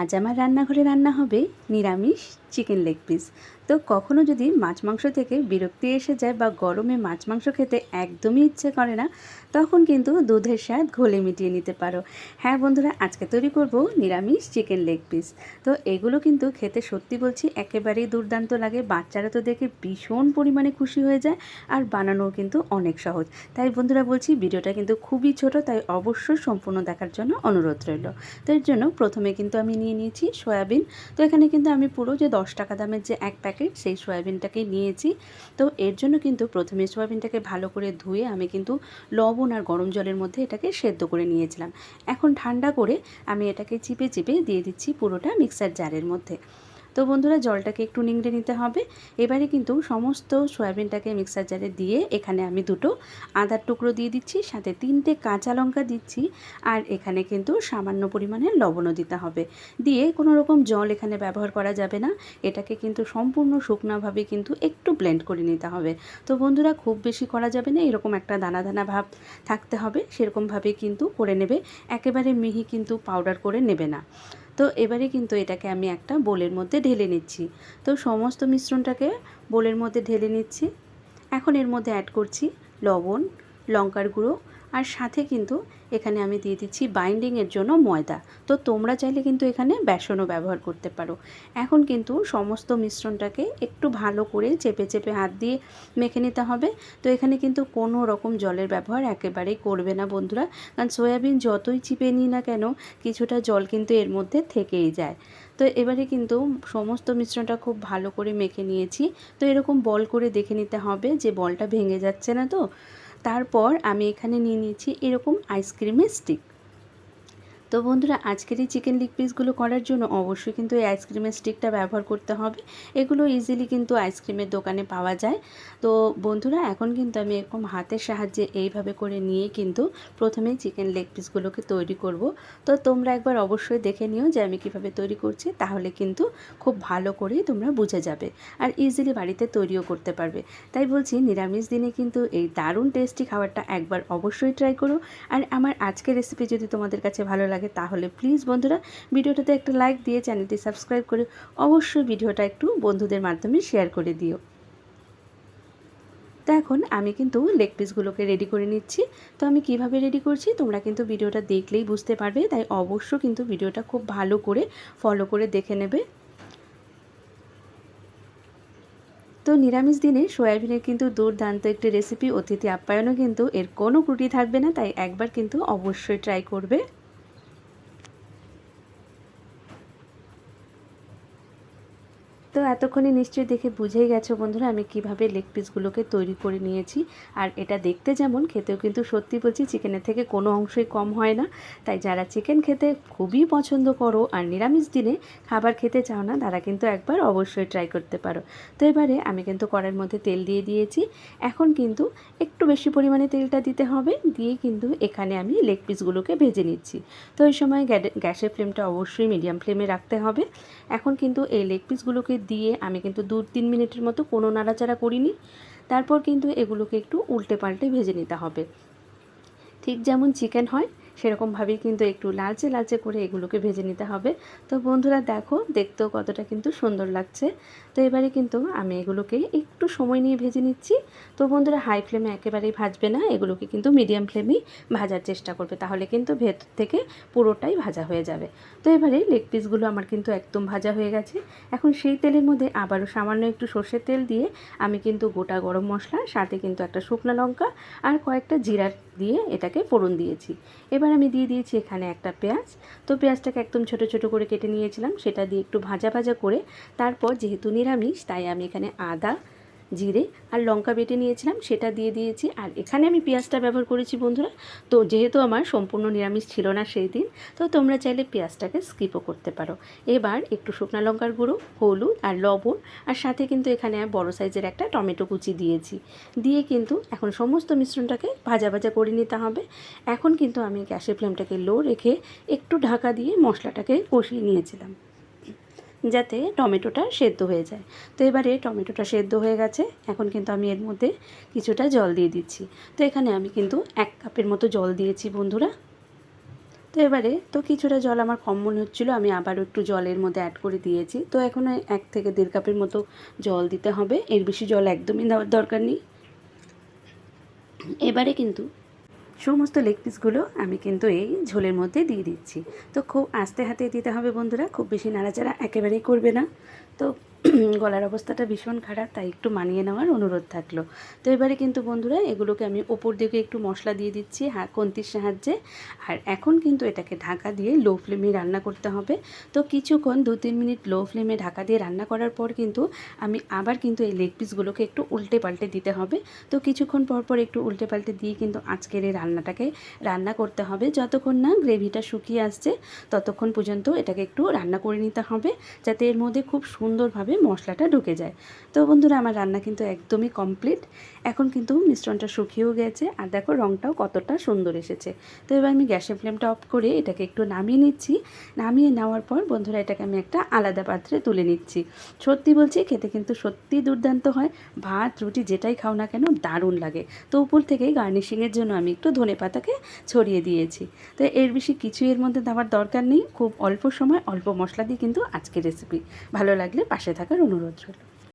আজ আমার রান্নাঘরে রান্না হবে নিরামিষ চিকেন লেগ পিস। তো কখনো যদি মাছ মাংস থেকে বিরক্তি এসে যায় বা গরমে মাছ মাংস খেতে একদমই ইচ্ছে করে না, তখন কিন্তু দুধের স্বাদ ঘোলে মিটিয়ে নিতে পারো। হ্যাঁ বন্ধুরা, আজকে তৈরি করব নিরামিষ চিকেন লেগ পিস। তো এগুলো কিন্তু খেতে সত্যি বলছি একেবারেই দুর্দান্ত লাগে। বাচ্চারা তো দেখে ভীষণ পরিমাণে খুশি হয়ে যায় আর বানানোও কিন্তু অনেক সহজ। তাই বন্ধুরা বলছি, ভিডিওটা কিন্তু খুবই ছোট, তাই অবশ্যই সম্পূর্ণ দেখার জন্য অনুরোধ রইল। তো এর জন্য প্রথমে কিন্তু আমি নিয়ে নিয়েছি, সয়াবিন। তো এখানে কিন্তু আমি পুরো যে দশ টাকা দামের যে এক প্যাকেট, সেই সয়াবিনটাকে নিয়েছি। তো এর জন্য কিন্তু প্রথমে সয়াবিনটাকে ভালো করে ধুয়ে আমি কিন্তু লবণ আর গরম জলের মধ্যে এটাকে সেদ্ধ করে নিয়েছিলাম। এখন ঠান্ডা করে আমি এটাকে চিপে চিপে দিয়ে দিচ্ছি পুরোটা মিক্সার জারের মধ্যে। তো বন্ধুরা জলটাকে একটু নিংড়ে নিতে হবে। এবারে কিন্তু সমস্ত সয়াবিনটাকে মিক্সার জারে দিয়ে এখানে আমি দুটো আদার টুকরো দিয়ে দিচ্ছি, সাথে তিনটে কাঁচা লঙ্কা দিচ্ছি, আর এখানে কিন্তু সামান্য পরিমাণে লবণও দিতে হবে। দিয়ে কোনো রকম জল এখানে ব্যবহার করা যাবে না। এটাকে কিন্তু সম্পূর্ণ শুকনাভাবে কিন্তু একটু ব্লেন্ড করে নিতে হবে। তো বন্ধুরা খুব বেশি করা যাবে না, এরকম একটা দানা দানা ভাব থাকতে হবে। সেরকমভাবে কিন্তু করে নেবে। একেবারে মিহি কিন্তু পাউডার করে নেবে না। তো এবারে কিন্তু এটাকে আমি একটা বোলের মধ্যে ঢেলে নিচ্ছি। তো সমস্ত মিশ্রণটাকে বোলের মধ্যে ঢেলে নিচ্ছি। এখন এর মধ্যে অ্যাড করছি লবণ, লঙ্কার গুঁড়ো আর সাথে কিন্তু এখানে আমি দিয়ে দিচ্ছি বাইন্ডিংয়ের জন্য ময়দা। তো তোমরা চাইলে কিন্তু এখানে বেসনও ব্যবহার করতে পারো। এখন কিন্তু সমস্ত মিশ্রণটাকে একটু ভালো করে চেপে চেপে হাত দিয়ে মেখে নিতে হবে। তো এখানে কিন্তু কোনো রকম জলের ব্যবহার একেবারেই করবে না বন্ধুরা। কারণ সয়াবিন যতই চিপে নিই না কেন, কিছুটা জল কিন্তু এর মধ্যে থেকেই যায়। তো এবারে কিন্তু সমস্ত মিশ্রণটা খুব ভালো করে মেখে নিয়েছি। তো এরকম বল করে দেখে নিতে হবে যে বলটা ভেঙে যাচ্ছে না তো। তারপর আমি এখানে নিয়ে নিয়েছি এরকম আইসক্রিমের স্টিক তো বন্ধুরা, আজকের এই চিকেন লিগ পিসগুলো করার জন্য অবশ্যই কিন্তু এই আইসক্রিমের স্টিকটা ব্যবহার করতে হবে। এগুলো ইজিলি কিন্তু আইসক্রিমের দোকানে পাওয়া যায়। তো বন্ধুরা, এখন কিন্তু আমি এরকম হাতের সাহায্যে এইভাবে করে নিয়ে কিন্তু প্রথমেই চিকেন লেগ পিসগুলোকে তৈরি করব। তো তোমরা একবার অবশ্যই দেখে নিও যে আমি কীভাবে তৈরি করছি, তাহলে কিন্তু খুব ভালো করেই তোমরা বুঝে যাবে আর ইজিলি বাড়িতে তৈরিও করতে পারবে। তাই বলছি, নিরামিষ দিনে কিন্তু এই দারুণ টেস্টি খাবারটা একবার অবশ্যই ট্রাই করো। আর আমার আজকের রেসিপি যদি তোমাদের কাছে ভালো লাগে লাগে তাহলে প্লিজ বন্ধুরা ভিডিওটাতে একটা লাইক দিয়ে চ্যানেলটি সাবস্ক্রাইব করে অবশ্যই ভিডিওটা একটু বন্ধুদের মাধ্যমে শেয়ার করে দিও। তো এখন আমি কিন্তু লেগ পিসগুলোকে রেডি করে নিচ্ছি। তো আমি কীভাবে রেডি করছি? তোমরা কিন্তু ভিডিওটা দেখলেই বুঝতে পারবে, তাই অবশ্য কিন্তু ভিডিওটা খুব ভালো করে ফলো করে দেখে নেবে। তো নিরামিষ দিনে সয়াবিনের কিন্তু দুর্দান্ত একটি রেসিপি অতিথি আপ্যায়নও কিন্তু এর কোনো ত্রুটি থাকবে না, তাই একবার কিন্তু অবশ্যই ট্রাই করবে। তো এতক্ষণে নিশ্চয়ই দেখে বুঝেই গেছো বন্ধুরা, আমি কীভাবে লেগ পিসগুলোকে তৈরি করে নিয়েছি। আর এটা দেখতে যেমন, খেতেও কিন্তু সত্যি বলছি চিকেনের থেকে কোনো অংশই কম হয় না। তাই যারা চিকেন খেতে খুবই পছন্দ করো আর নিরামিষ দিনে খাবার খেতে চাও না, তারা কিন্তু একবার অবশ্যই ট্রাই করতে পারো। তো এবারে আমি কিন্তু কড়াইয়ের মধ্যে তেল দিয়ে দিয়েছি। এখন কিন্তু একটু বেশি পরিমাণে তেলটা দিতে হবে, দিয়ে কিন্তু এখানে আমি লেগ পিসগুলোকে ভেজে নিচ্ছি। তো এই সময় গ্যাসের ফ্লেমটা অবশ্যই মিডিয়াম ফ্লেমে রাখতে হবে। এখন কিন্তু এই লেগ পিসগুলোকে দিয়ে আমি কিন্তু দু তিন মিনিটের মতো কোনো নাড়াচাড়া করিনি। তারপর কিন্তু এগুলোকে একটু উল্টে পাল্টে ভেজে নিতে হবে। ঠিক যেমন চিকেন হয় সেরকমভাবেই কিন্তু একটু লালচে লালচে করে এগুলোকে ভেজে নিতে হবে। তো বন্ধুরা দেখো, দেখতেও কতটা কিন্তু সুন্দর লাগছে। তো এবারে কিন্তু আমি এগুলোকে একটু সময় নিয়ে ভেজে নিচ্ছি। তো বন্ধুরা হাই ফ্লেমে একেবারেই ভাজবে না, এগুলোকে কিন্তু মিডিয়াম ফ্লেমেই ভাজার চেষ্টা করবে, তাহলে কিন্তু ভেতর থেকে পুরোটাই ভাজা হয়ে যাবে। তো এবারে লেগ পিসগুলো আমার কিন্তু একদম ভাজা হয়ে গেছে। এখন সেই তেলের মধ্যে আবারও সামান্য একটু সর্ষের তেল দিয়ে আমি কিন্তু গোটা গরম মশলা, সাথে কিন্তু একটা শুকনো লঙ্কা আর কয়েকটা জিরার দিয়ে এটাকে ফোড়ন দিয়েছি। এবার আমি দিয়ে দিয়েছি এখানে একটা পেঁয়াজ। তো পেঁয়াজটাকে একদম ছোট ছোট করে কেটে নিয়েছিলাম। সেটা দিয়ে একটু ভাজা ভাজা করে তারপর যেহেতু নিরামিষ, তাই আমি এখানে আদা জিরে আর লঙ্কা বেটে নিয়েছিলাম, সেটা দিয়ে দিয়েছি। আর এখানে আমি পেঁয়াজটা ব্যবহার করেছি বন্ধুরা। তো যেহেতু আমার সম্পূর্ণ নিরামিষ ছিল না সেই দিন, তো তোমরা চাইলে পেঁয়াজটাকে স্কিপও করতে পারো। এবার একটু শুকনা লঙ্কার গুঁড়ো, হলুদ আর লবণ, আর সাথে কিন্তু এখানে বড় সাইজের একটা টমেটো কুচি দিয়েছি। দিয়ে কিন্তু এখন সমস্ত মিশ্রণটাকে ভাজা ভাজা করে নিতে হবে। এখন কিন্তু আমি গ্যাসের ফ্লেমটাকে লো রেখে একটু ঢাকা দিয়ে মশলাটাকে কষিয়ে নিয়েছিলাম। যাতে টমেটোটা সেদ্ধ হয়ে যায়। তো এবারে টমেটোটা সেদ্ধ হয়ে গেছে। এখন কিন্তু আমি এর মধ্যে কিছুটা জল দিয়ে দিচ্ছি। তো এখানে আমি কিন্তু এক কাপের মতো জল দিয়েছি বন্ধুরা। তো এবারে তো কিছুটা জল আমার কম মনে হচ্ছিল, আমি আবারও একটু জলের মধ্যে অ্যাড করে দিয়েছি। তো এখন এক থেকে দেড় কাপের মতো জল দিতে হবে। এর বেশি জল একদমই দরকার নেই। এবারে কিন্তু সমস্ত লেগ পিসগুলো আমি কিন্তু এই ঝোলের মধ্যে দিয়ে দিচ্ছি। তো খুব আস্তে হাতে দিতে হবে বন্ধুরা, খুব বেশি নাড়াচাড়া একেবারেই করবে না। তো গলার অবস্থাটা ভীষণ খারাপ, তাই একটু মানিয়ে নেওয়ার অনুরোধ থাকল। তো এবারে কিন্তু বন্ধুরা, এগুলোকে আমি ওপর দিকে একটু মশলা দিয়ে দিচ্ছি, হা, কন্তির সাহায্যে। আর এখন কিন্তু এটাকে ঢাকা দিয়ে লো ফ্লেমে রান্না করতে হবে। তো কিছুক্ষণ, দু, তিন মিনিট লো ফ্লেমে ঢাকা দিয়ে রান্না করার পর কিন্তু আমি আবার কিন্তু এই লেগ পিসগুলোকে একটু উল্টে পাল্টে দিতে হবে। তো কিছুক্ষণ পর পর একটু উল্টে পাল্টে দিয়ে কিন্তু আজকের এই রান্নাটাকে রান্না করতে হবে। যতক্ষণ না গ্রেভিটা শুকিয়ে আসছে, ততক্ষণ পর্যন্ত এটাকে একটু রান্না করে নিতে হবে, যাতে এর মধ্যে খুব সুন্দরভাবে মশলাটা ঢুকে যায়। তো বন্ধুরা, আমার রান্না কিন্তু একদমই কমপ্লিট এখন কিন্তু মিশ্রণটা শুকিয়েও গেছে আর দেখো রঙটাও কতটা সুন্দর এসেছে। তো এবার আমি গ্যাসের ফ্লেমটা অফ করে এটাকে একটু নামিয়ে নিচ্ছি। নামিয়ে নেওয়ার পর বন্ধুরা, এটাকে আমি একটা আলাদা পাত্রে তুলে নিচ্ছি। সত্যি বলছি, খেতে কিন্তু সত্যি দুর্দান্ত হয়। ভাত, রুটি যেটাই খাও না কেন, দারুণ লাগে। তো উপর থেকে গার্নিশিংয়ের জন্য আমি একটু ধনে পাতাকে ছড়িয়ে দিয়েছি। তো এর বেশি কিছু এর মধ্যে দেওয়ার দরকার নেই। খুব অল্প সময়, অল্প মশলা দিয়ে কিন্তু আজকের রেসিপি ভালো লাগলে পাশে থাকার অনুরোধ রইল।